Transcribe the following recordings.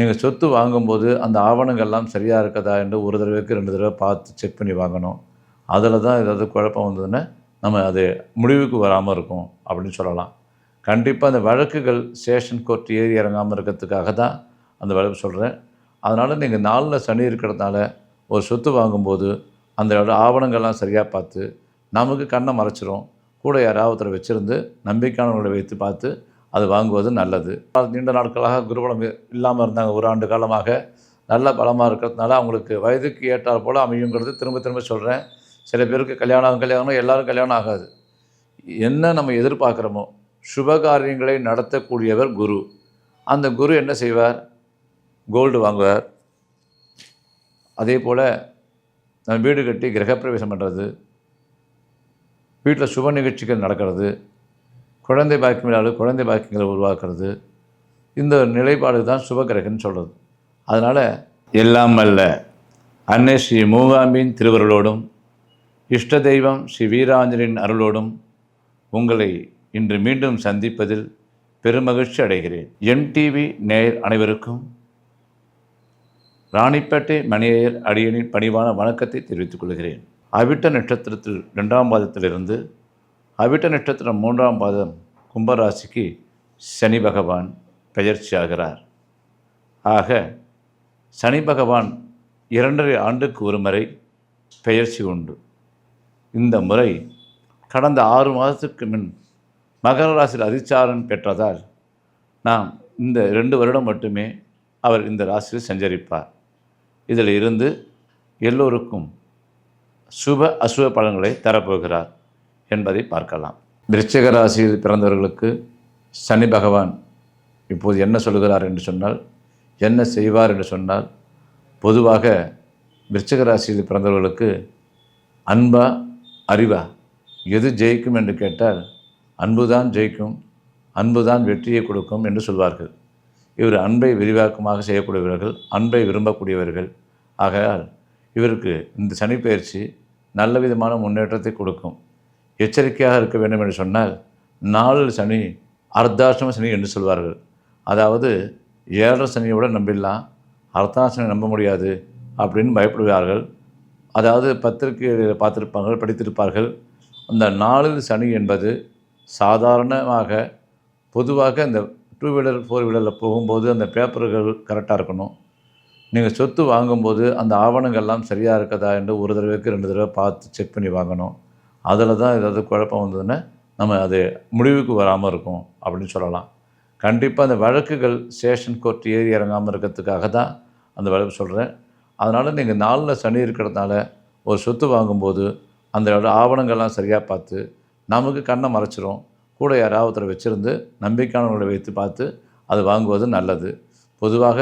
நீங்கள் சொத்து வாங்கும்போது அந்த ஆவணங்கள்லாம் சரியாக இருக்கதா என்று ஒரு தடவைக்கு ரெண்டு தடவை பார்த்து செக் பண்ணி வாங்கணும். அதில் தான் ஏதாவது குழப்பம் வந்ததுன்னா நம்ம அது முடிவுக்கு வராமல் இருக்கும் அப்படின்னு சொல்லலாம். கண்டிப்பாக அந்த வழக்குகள் ஸ்டேஷன் கோர்ட் ஏறி இறங்காமல் இருக்கிறதுக்காக தான் அந்த வழக்கு சொல்கிறேன் அதனால் நீங்கள் நாளில் சனி இருக்கிறதுனால ஒரு சொத்து வாங்கும்போது அந்த ஆவணங்கள்லாம் சரியாக பார்த்து நமக்கு கண்ணை மறைச்சிரும். கூட யாராவது ஒருத்தரை வச்சுருந்து நம்பிக்கையானவர்களை வைத்து பார்த்து அது வாங்குவது நல்லது. நீண்ட நாட்களாக குருபலம் இல்லாமல் இருந்தாங்க. ஒரு ஆண்டு காலமாக நல்ல பலமாக இருக்கிறதுனால அவங்களுக்கு வயதுக்கு ஏற்றால் போல் அமையுங்கிறது திரும்ப திரும்ப சொல்கிறேன் சில பேருக்கு கல்யாணம் கல்யாணம் எல்லாரும் கல்யாணம் ஆகாது. என்ன நம்ம எதிர்பார்க்குறோமோ சுபகாரியங்களை நடத்தக்கூடியவர் குரு. அந்த குரு என்ன செய்வார்? கோல்டு வாங்குவார். அதே போல் நம்ம வீடு கட்டி கிரகப்பிரவேசம் பண்ணுறது வீட்டில் சுப நிகழ்ச்சிகள் நடக்கிறது குழந்தை பாக்கியமில்லாத குழந்தை பாக்கியங்களை உருவாக்குறது. இந்த நிலைப்பாடு தான் சுபகிரகன்னு சொல்கிறது அதனால் எல்லாம் அல்ல. அன்னை ஸ்ரீ மூகாம்பின் திருவருளோடும் இஷ்ட தெய்வம் ஸ்ரீ வீராஞ்சலின் அருளோடும் உங்களை இன்று மீண்டும் சந்திப்பதில் பெருமகிழ்ச்சி அடைகிறேன். எம்டிவி நேயர் அனைவருக்கும் ராணிப்பேட்டை மணியர் அடியனின் பணிவான வணக்கத்தை தெரிவித்துக் கொள்கிறேன். அவிட்ட நட்சத்திரத்தில் ரெண்டாம் பாதத்திலிருந்து அவிட்ட நட்சத்திரம் மூன்றாம் பாதம் கும்பராசிக்கு சனி பகவான் பெயர்ச்சியாகிறார். ஆக சனி பகவான் இரண்டரை ஆண்டுக்கு ஒரு முறை பெயர்ச்சி உண்டு. இந்த முறை கடந்த ஆறு மாதத்துக்கு முன் மகர ராசியில் அதிச்சாரம் பெற்றதால் நாம் இந்த ரெண்டு வருடம் மட்டுமே அவர் இந்த ராசியில் சஞ்சரிப்பார். இதில் இருந்து எல்லோருக்கும் சுப அசுப பலன்களை தரப்போகிறார். என்பதை பார்க்கலாம். விருச்சிக ராசியில் பிறந்தவர்களுக்கு சனி பகவான் இப்போது என்ன சொல்கிறார் என்று சொன்னால் என்ன செய்வார் என்று சொன்னால் பொதுவாக விருச்சிக ராசியில் பிறந்தவர்களுக்கு அன்பா அறிவா எது ஜெயிக்கும் என்று கேட்டால் அன்புதான் ஜெயிக்கும் அன்புதான் வெற்றியை கொடுக்கும் என்று சொல்வார்கள். இவர் அன்பை விரிவாக்கமாக செய்யக்கூடியவர்கள் அன்பை விரும்பக்கூடியவர்கள். ஆகையால் இவருக்கு இந்த சனிப்பயிற்சி நல்ல விதமான முன்னேற்றத்தை கொடுக்கும். எச்சரிக்கையாக இருக்க வேண்டும் என்று சொன்னால் நாலு சனி அர்த்தாசிரம சனி என்று சொல்வார்கள். அதாவது ஏழரை சனியை விட நம்பிடலாம் அர்த்தாசனை நம்ப முடியாது அப்படின்னு பயப்படுவார்கள். அதாவது பத்திரிகையில் பார்த்துருப்பார்கள் படித்திருப்பார்கள். அந்த நாளில் சனி என்பது சாதாரணமாக பொதுவாக இந்த டூ வீலர் ஃபோர் வீலரில் போகும்போது அந்த பேப்பர்கள் கரெக்டாக இருக்கணும். நீங்கள் சொத்து வாங்கும்போது அந்த ஆவணங்கள்லாம் சரியாக இருக்கதா என்று ஒரு தடவைக்கு ரெண்டு தடவை பார்த்து செக் பண்ணி வாங்கணும். அதில் தான் ஏதாவது குழப்பம் வந்ததுன்னா நம்ம அது முடிவுக்கு வராமல் இருக்கும் அப்படின்னு சொல்லலாம். கண்டிப்பாக அந்த வழக்குகள் ஸ்டேஷன் கோர்ட் ஏறி இறங்காமல் இருக்கிறதுக்காக தான் அந்த வழக்கு சொல்கிறேன். அதனால் நீங்கள் நாளில் சனி இருக்கிறதுனால ஒரு சொத்து வாங்கும்போது அந்த ஆவணங்கள்லாம் சரியாக பார்த்து நமக்கு கண்ணை மறைச்சிரும். கூட யாராவது ஒருத்தரை வச்சுருந்து நம்பிக்கையானவர்களை வைத்து பார்த்து அது வாங்குவது நல்லது. பொதுவாக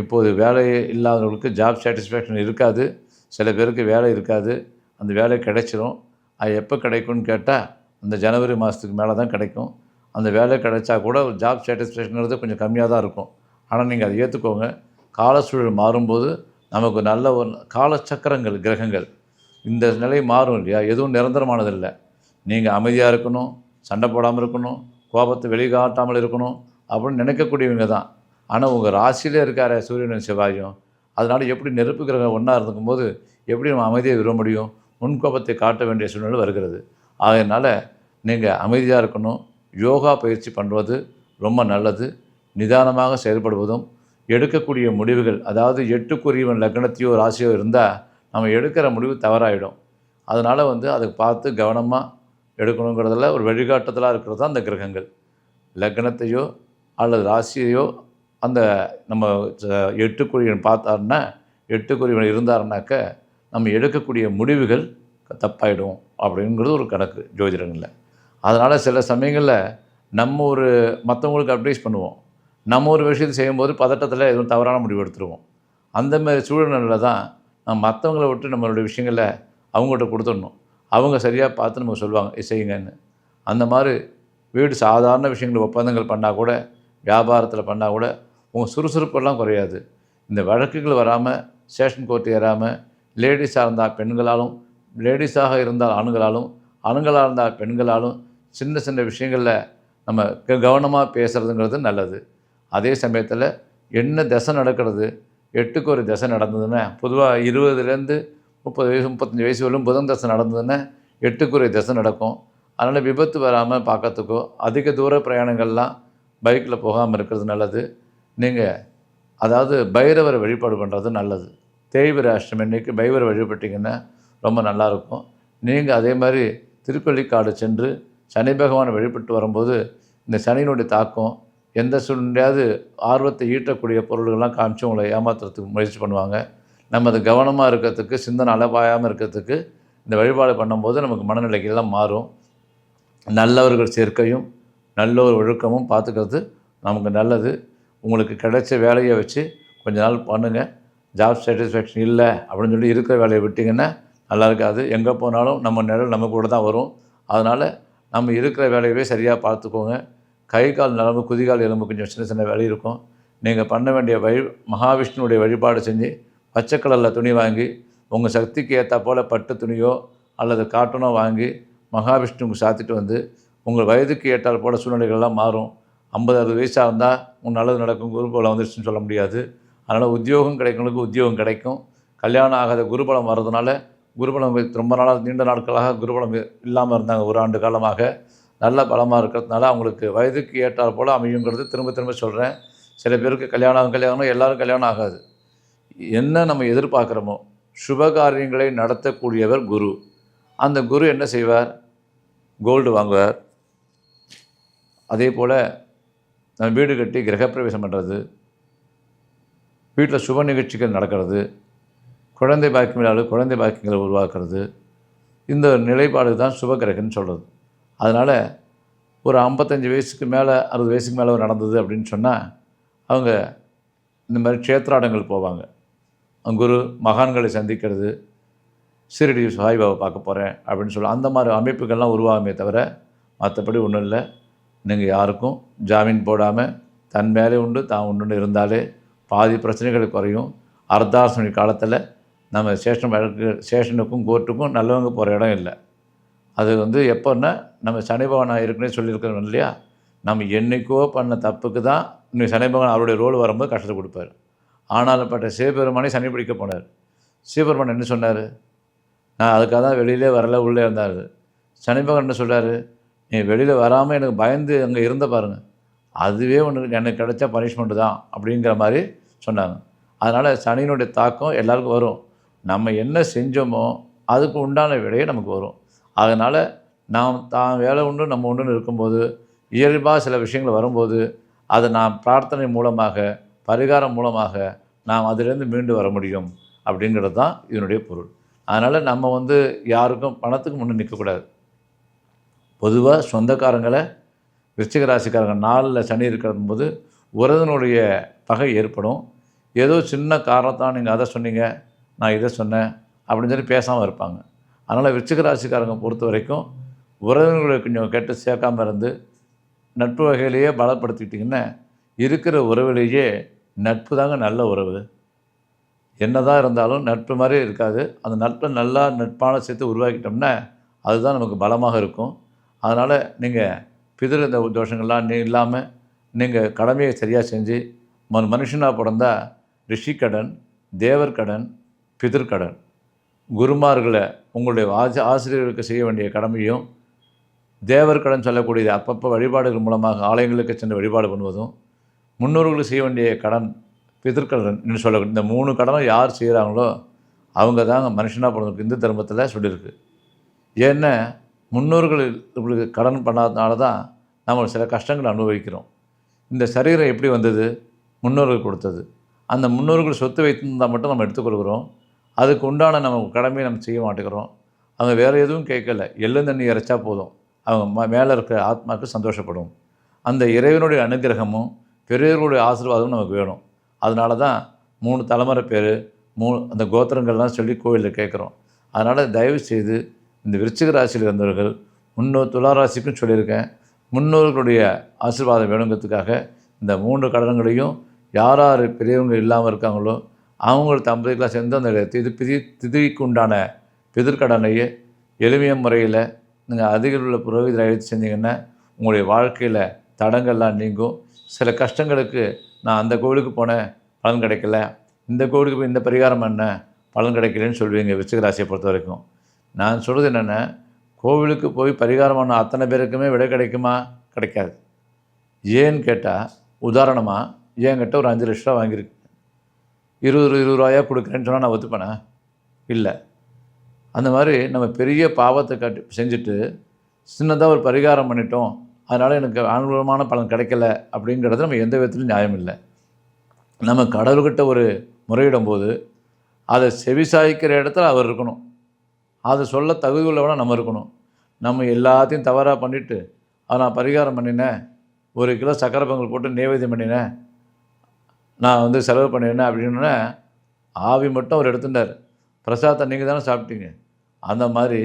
இப்போது வேலை இல்லாதவர்களுக்கு ஜாப் சாட்டிஸ்ஃபேக்ஷன் இருக்காது. சில பேருக்கு வேலை இருக்காது. அந்த வேலை கிடைச்சிரும். அது எப்போ கிடைக்கும்னு கேட்டால் அந்த ஜனவரி மாதத்துக்கு மேலே தான் கிடைக்கும். அந்த வேலை கிடைச்சா கூட ஒரு ஜாப் சாட்டிஸ்ஃபேக்ஷனுங்கிறது கொஞ்சம் கம்மியாக தான் இருக்கும். ஆனால் நீங்கள் அதை ஏற்றுக்கோங்க. கால சூழல் மாறும்போது நமக்கு நல்ல ஒரு காலச்சக்கரங்கள் கிரகங்கள் இந்த நிலை மாறும் இல்லையா? எதுவும் நிரந்தரமானதில்லை. நீங்கள் அமைதியாக இருக்கணும் சண்டை போடாமல் இருக்கணும் கோபத்தை வெளிக்காட்டாமல் இருக்கணும் அப்படின்னு நினைக்கக்கூடியவங்க தான். ஆனால் உங்கள் ராசியிலே இருக்கார சூரியனும் செவ்வாயும். அதனால் எப்படி நெருப்பு கிரகம் ஒன்றா இருந்துக்கும் போது எப்படி நம்ம அமைதியை விரும்ப முடியும்? முன்கோபத்தை காட்ட வேண்டிய சூழ்நிலை வருகிறது. அதனால் நீங்கள் அமைதியாக இருக்கணும். யோகா பயிற்சி பண்ணுவது ரொம்ப நல்லது. நிதானமாக செயல்படுவதும் எடுக்கக்கூடிய முடிவுகள் அதாவது எட்டுக்குரியவன் லக்னத்தையோ ராசியோ இருந்தால் நம்ம எடுக்கிற முடிவு தவறாயிடும். அதனால் வந்து அதை பார்த்து கவனமாக எடுக்கணுங்கிறதுல ஒரு வழிகாட்டுதலாக இருக்கிறது தான் அந்த கிரகங்கள். லக்னத்தையோ அல்லது ராசியையோ அந்த நம்ம எட்டுக்குரியவன் பார்த்தாருன்னா எட்டுக்குரியவன் இருந்தாருனாக்க நம்ம எடுக்கக்கூடிய முடிவுகள் தப்பாயிடும் அப்படிங்கிறது ஒரு கணக்கு ஜோதிடங்களில். அதனால் சில சமயங்களில் நம்ம ஒரு மற்றவங்களுக்கு அட்வைஸ் பண்ணுவோம். நம்ம ஒரு விஷயத்தை செய்யும்போது பதட்டத்தில் எதுவும் தவறான முடிவு எடுத்துருவோம். அந்த மாதிரி சூழ்நிலையில் தான் நம்ம மற்றவங்கள விட்டு நம்மளுடைய விஷயங்களை அவங்கள்ட்ட கொடுத்துடணும். அவங்க சரியாக பார்த்து நமக்கு சொல்லுவாங்க செய்யுங்கன்னு. அந்த மாதிரி வீடு சாதாரண விஷயங்கள் ஒப்பந்தங்கள் பண்ணால் கூட வியாபாரத்தில் பண்ணால் கூட உங்கள் சுறுசுறுப்பெல்லாம் குறையாது. இந்த வழக்குகள் வராமல் ஸ்டேஷன் கோர்ட்டு ஏறாமல் லேடிஸாக இருந்தால் பெண்களாலும் லேடிஸாக இருந்தால் ஆண்களாலும் ஆண்களாக இருந்தால் பெண்களாலும் சின்ன சின்ன விஷயங்களில் நம்ம கவனமாக பேசுகிறதுங்கிறது நல்லது. அதே சமயத்தில் என்ன திசை நடக்கிறது எட்டுக்கு ஒரு திசை நடந்ததுன்னா பொதுவாக இருபதுலேருந்து முப்பது வயசு முப்பத்தஞ்சு வயசு வரலும் புதன் தசை நடந்ததுன்னா எட்டுக்கு ஒரு திசை நடக்கும். அதனால் விபத்து வராமல் பார்க்கறதுக்கோ அதிக தூர பிரயாணங்கள்லாம் பைக்கில் போகாமல் இருக்கிறது நல்லது. நீங்கள் அதாவது பைரவரை வழிபாடு பண்ணுறது நல்லது. தேய்பிர அஷ்டமி அன்னைக்கு பைரவரை வழிபட்டிங்கன்னா ரொம்ப நல்லாயிருக்கும். நீங்கள் அதே மாதிரி திருப்பள்ளிக்காடு சென்று சனி பகவானை வழிபட்டு வரும்போது இந்த சனியினுடைய தாக்கம் எந்த சூழ்நிலையாவது ஆர்வத்தை ஈட்டக்கூடிய பொருள்கள்லாம் காமிச்சு உங்களை ஏமாத்துறதுக்கு முயற்சி பண்ணுவாங்க. நம்ம அது கவனமாக இருக்கிறதுக்கு சிந்தனை அளவாயாமல் இருக்கிறதுக்கு இந்த வழிபாடு பண்ணும்போது நமக்கு மனநிலைகள்லாம் மாறும். நல்லவர்கள் சேர்க்கையும் நல்ல ஒரு ஒழுக்கமும் பார்த்துக்கிறது நமக்கு நல்லது. உங்களுக்கு கிடைச்ச வேலையை வச்சு கொஞ்ச நாள் பண்ணுங்கள் ஜாப் சாட்டிஸ்ஃபேக்ஷன் இல்லை அப்படின்னு சொல்லி இருக்கிற வேலையை விட்டிங்கன்னா நல்லா இருக்காது. எங்கே போனாலும் நம்ம நிழல் நம்ம கூட தான் வரும். அதனால் நம்ம இருக்கிற வேலையவே சரியாக பார்த்துக்கோங்க. கை கால் நரம்பு குதிகால் எலும்பு கொஞ்சம் சின்ன சின்ன வேலை இருக்கும். நீங்கள் பண்ண வேண்டிய வழி மகாவிஷ்ணுடைய வழிபாடு செஞ்சு பச்சை கலரில் துணி வாங்கி உங்கள் சக்திக்கு ஏற்றா போல் பட்டு துணியோ அல்லது காட்டனோ வாங்கி மகாவிஷ்ணுவுக்கு சாத்திட்டு வந்து உங்கள் வயதுக்கு ஏற்றால் போல சூழ்நிலைகள்லாம் மாறும். ஐம்பது அறுபது வயசாக இருந்தால் உன் நல்லது நடக்கும் குருகுலம் வந்துருச்சுன்னு சொல்ல முடியாது. அதனால் உத்தியோகம் கிடைக்கிறவங்களுக்கு உத்தியோகம் கிடைக்கும். கல்யாணம் ஆகாத குருபலம் வர்றதுனால குருபலம் ரொம்ப நாளாக நீண்ட நாட்களாக குருபலம் இல்லாமல் இருந்தாங்க ஒரு ஆண்டு காலமாக. நல்ல பலமாக இருக்கிறதுனால அவங்களுக்கு வயதுக்கு ஏற்றால் போல் அமையுங்கிறது திரும்ப திரும்ப சொல்கிறேன் சில பேருக்கு கல்யாணம் ஆகும் கல்யாணம் எல்லாரும் கல்யாணம் ஆகாது. என்ன நம்ம எதிர்பார்க்குறோமோ சுபகாரியங்களை நடத்தக்கூடியவர் குரு. அந்த குரு என்ன செய்வார்? கோல்டு வாங்குவார். அதே போல் நம்ம வீடு கட்டி கிரகப்பிரவேசம் பண்ணுறது வீட்டில் சுப நிகழ்ச்சிகள் நடக்கிறது குழந்தை பாக்கியங்களால் குழந்தை பாக்கியங்களை உருவாக்குறது இந்த நிலைப்பாடு தான் சுபகிரகன்னு சொல்கிறது அதனால் ஒரு ஐம்பத்தஞ்சு வயசுக்கு மேலே அறுபது வயசுக்கு மேலே நடந்தது அப்படின்னு சொன்னால் அவங்க இந்த மாதிரி க்ஷேத்ராடங்கள் போவாங்க. குரு மகான்களை சந்திக்கிறது சீரடி சாய்பாபா பார்க்க போகிறேன் அப்படின்னு சொல்லி அந்த மாதிரி அமைப்புகள்லாம் உருவாகுமே தவிர மற்றபடி ஒன்றும் இல்லை. நீங்கள் யாருக்கும் ஜாமீன் போடாமல் தன் மேலே உண்டு தான் ஒன்று இருந்தாலே பாதி பிரச்சனைகள் குறையும். அர்த்தாசனி காலத்தில் நம்ம ஸ்டேஷன் வழக்கு ஸ்டேஷனுக்கும் கோர்ட்டுக்கும் நல்லவங்க போகிற இடம் இல்லை. அது வந்து எப்போன்னா நம்ம சனி பகவான் ஏற்கனவே சொல்லியிருக்கிறோம் இல்லையா? நம்ம என்னைக்கோ பண்ண தப்புக்கு தான் இன்னும் சனி பகவான் அவருடைய ரோல் வரும்போது கஷ்டத்தை கொடுப்பார். ஆனாலும் பட்ட சிவபெருமானே சனி பிடிக்க போனார். சிவபெருமான் என்ன சொன்னார்? நான் அதுக்காக தான் வெளியிலே வரல உள்ளே இருந்தார். சனி பகவான் என்ன சொல்கிறாரு நீ வெளியில் வராமல் எனக்கு பயந்து அங்கே இருந்த பாருங்க. அதுவே உனக்கு எனக்கு கிடைச்ச பனிஷ்மெண்ட்டு தான் அப்படிங்கிற மாதிரி சொன்னாங்க. அதனால் சனியினுடைய தாக்கம் எல்லாருக்கும் வரும். நம்ம என்ன செஞ்சோமோ அதுக்கு உண்டான விடையே நமக்கு வரும். அதனால் நாம் தான் வேலை உண்டு நம்ம உண்டுன்னு இருக்கும்போது இயல்பாக சில விஷயங்கள் வரும்போது அதை நாம் பிரார்த்தனை மூலமாக பரிகாரம் மூலமாக நாம் அதிலேருந்து மீண்டு வர முடியும் அப்படிங்கிறது தான் இதனுடைய பொருள். அதனால் நம்ம வந்து யாருக்கும் பணத்துக்கு முன்னே நிற்கக்கூடாது. பொதுவாக சொந்தக்காரங்களை விருச்சிக ராசிக்காரங்க நாளில் சனி இருக்கிற போது உறவினுடைய பகை ஏற்படும். ஏதோ சின்ன காரணத்தான் நீங்கள் அதை சொன்னீங்க நான் இதை சொன்னேன் அப்படின்னு சொல்லி பேசாமல் இருப்பாங்க. அதனால் விருச்சிக ராசிக்காரங்க பொறுத்த வரைக்கும் உறவினர்களை கொஞ்சம் கெட்டு சேர்க்காமல் இருந்து நட்பு வகையிலேயே பலப்படுத்திக்கிட்டிங்கன்னா இருக்கிற உறவுலேயே நட்பு தாங்க நல்ல உறவு. என்னதான் இருந்தாலும் நட்பு மாதிரி இருக்காது. அந்த நட்பை நல்லா நட்பான சேர்த்து உருவாக்கிட்டோம்னா அதுதான் நமக்கு பலமாக இருக்கும். அதனால் நீங்கள் பிதிரு இந்த தோஷங்கள்லாம் நீ இல்லாமல் நீங்கள் கடமையை சரியாக செஞ்சு மனுஷனாக பிறந்தா ரிஷிக்கடன் தேவர்கடன் பிதர்கடன் குருமார்களை உங்களுடைய ஆசி ஆசிரியர்களுக்கு செய்ய வேண்டிய கடமையும் தேவர்கடன் சொல்லக்கூடியது அப்பப்போ வழிபாடுகள் மூலமாக ஆலயங்களுக்கு சென்று வழிபாடு பண்ணுவதும் முன்னோர்களுக்கு செய்ய வேண்டிய கடன் பிதற்கடன் என்று சொல்ல இந்த மூணு கடனை யார் செய்கிறாங்களோ அவங்க தாங்க மனுஷனாக பிறந்திருக்கு இந்து தர்மத்தில் சொல்லியிருக்கு. ஏன்னா முன்னோர்கள் உங்களுக்கு கடன் பண்ணாதனால தான் நம்ம சில கஷ்டங்களை அனுபவிக்கிறோம். இந்த சரீரம் எப்படி வந்தது? முன்னோர்கள் கொடுத்தது. அந்த முன்னோர்கள் சொத்து வைத்திருந்தால் மட்டும் நம்ம எடுத்துக்கொள்கிறோம். அதுக்கு உண்டான நம்ம கடமையை நம்ம செய்ய மாட்டேங்கிறோம். அவங்க வேறு எதுவும் கேட்கல. எள்ளு தண்ணி இறைச்சா போதும். அவங்க ம மேலே இருக்கிற ஆத்மாவுக்கு சந்தோஷப்படும். அந்த இறைவனுடைய அனுகிரகமும் பெரியவர்களுடைய ஆசீர்வாதமும் நமக்கு வேணும். அதனால தான் மூணு தலைமுறை பேர் மூணு அந்த கோத்திரங்கள்லாம் சொல்லி கோவிலில் கேட்குறோம். அதனால் தயவு செய்து இந்த விருச்சிக ராசியில் இருந்தவர்கள் முன்னோர் துலா ராசிக்கும் சொல்லியிருக்கேன். முன்னோர்களுடைய ஆசீர்வாதம் வேணுங்கிறதுக்காக இந்த மூன்று கடன்களையும் யார் யார் பெரியவங்க இல்லாமல் இருக்காங்களோ அவங்க தம்பதிகளாக சேர்ந்து அந்த திதி பிதி திதிக்கு உண்டான பிதிர்கடனையே எளிமைய முறையில் நீங்கள் அருகில் உள்ள புரோகிதரை அழைத்து செஞ்சீங்கன்னா உங்களுடைய வாழ்க்கையில் தடங்கள்லாம் நீங்கும். சில கஷ்டங்களுக்கு நான் அந்த கோவிலுக்கு போனேன் பலன் கிடைக்கல. இந்த கோவிலுக்கு போய் இந்த பரிகாரம் என்ன பலன் கிடைக்கலன்னு சொல்லுவீங்க விருச்சிகராசியை பொறுத்த வரைக்கும். நான் சொல்கிறது என்னென்ன கோவிலுக்கு போய் பரிகாரம் பண்ண அத்தனை பேருக்குமே விடை கிடைக்குமா? கிடைக்காது. ஏன்னு கேட்டால் உதாரணமாக என்கிட்ட ஒரு அஞ்சு லட்ச ரூபா வாங்கியிருக்கு. இருபது இருபது ரூபாயா கொடுக்குறேன்னு சொன்னால் நான் ஒத்துப்பேனா? இல்லை. அந்த மாதிரி நம்ம பெரிய பாவத்தை கட்டி செஞ்சுட்டு சின்னதாக ஒரு பரிகாரம் பண்ணிட்டோம். அதனால் எனக்கு அனுகூலமான பலன் கிடைக்கல அப்படிங்கிறது நம்ம எந்த விதத்துலையும் நியாயம் இல்லை. நம்ம கடவுள்கிட்ட ஒரு முறையிடும் போது அதை செவிசாய்க்கிற இடத்துல அவர் இருக்கணும். அதை சொல்ல தகுதி உள்ளவனா நம்ம இருக்கணும். நம்ம எல்லாத்தையும் தவறாக பண்ணிவிட்டு அதை நான் பரிகாரம் பண்ணினேன். ஒரு கிலோ சக்கரை பொங்கல் போட்டு நைவேத்தியம் பண்ணினேன். நான் வந்து செலவு பண்ணினேன் அப்படின்னா ஆவி மட்டும் அவர் எடுத்துட்டார். பிரசாதத்தை நீங்கள் தானே சாப்பிட்டீங்க. அந்த மாதிரி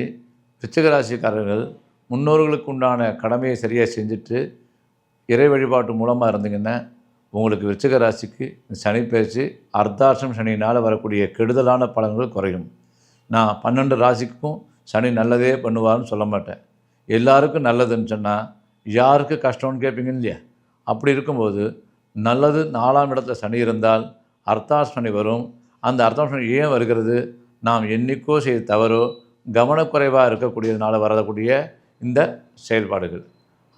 விருச்சிக ராசிக்காரர்கள் முன்னோர்களுக்கு உண்டான கடமையை சரியாக செஞ்சுட்டு இறை வழிபாட்டு மூலமாக இருந்தீங்கன்னா உங்களுக்கு விருச்சிக ராசிக்கு இந்த சனி பயிற்சி அர்த்தாசம் சனினால் வரக்கூடிய கெடுதலான பலன்கள் குறையும். நான் பன்னெண்டு ராசிக்கும் சனி நல்லதே பண்ணுவார்னு சொல்ல மாட்டேன். எல்லாருக்கும் நல்லதுன்னு சொன்னால் யாருக்கு கஷ்டம்னு கேட்பீங்க இல்லையா? அப்படி இருக்கும்போது நல்லது நாலாம் இடத்துல சனி இருந்தால் அர்த்தாஷ்ட வரும். அந்த அர்த்தாஷ்ட ஏன் வருகிறது? நாம் என்னைக்கோ செய்த தவறோ கவனக்குறைவாக இருக்கக்கூடியதுனால வரக்கூடிய இந்த செயல்பாடுகள்.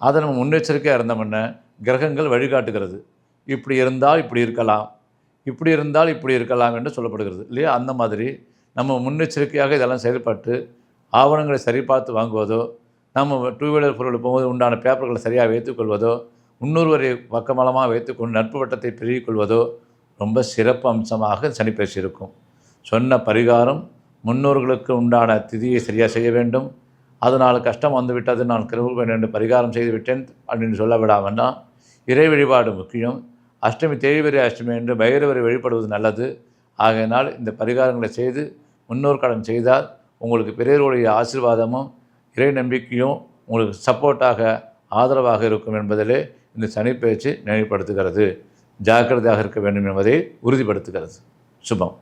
அதை நம்ம முன்னெச்சரிக்கையாக இருந்தோம்னா கிரகங்கள் வழிகாட்டுகிறது. இப்படி இருந்தால் இப்படி இருக்கலாம். இப்படி இருந்தால் இப்படி இருக்கலாம் என்று சொல்லப்படுகிறது. இல்லையா? அந்த மாதிரி நம்ம முன்னெச்சரிக்கையாக இதெல்லாம் செயல்பட்டு ஆவணங்களை சரிபார்த்து வாங்குவதோ நம்ம டூ வீலர் பொருள் போகும்போது உண்டான பேப்பர்களை சரியாக வைத்துக்கொள்வதோ இன்னொருவரை பக்கமலமாக வைத்துக்கொண்டு நட்பு வட்டத்தை பெருகிக் கொள்வதோ ரொம்ப சிறப்பு அம்சமாக சனிப்பயிற்சி இருக்கும் சொன்ன பரிகாரம் முன்னோர்களுக்கு உண்டான திதியை சரியாக செய்ய வேண்டும். அதனால் கஷ்டம் வந்துவிட்டது நான் கிருபை என்று பரிகாரம் செய்து விட்டேன் அப்படின்னு சொல்ல விடாமன்னா இறை வழிபாடு முக்கியம். அஷ்டமி தேய்வரி அஷ்டமி என்று பைரவரை வழிபடுவது நல்லது. ஆகையினால் இந்த பரிகாரங்களை செய்து முன்னோர் கடன் செய்தால் உங்களுக்கு பெரியவருடைய ஆசீர்வாதமும் இறை நம்பிக்கையும் உங்களுக்கு சப்போர்ட்டாக ஆதரவாக இருக்கும் என்பதிலே இந்த சனிப்பயிற்சி நினைவுபடுத்துகிறது. ஜாக்கிரதையாக இருக்க வேண்டும் என்பதை உறுதிப்படுத்துகிறது. சுபம்.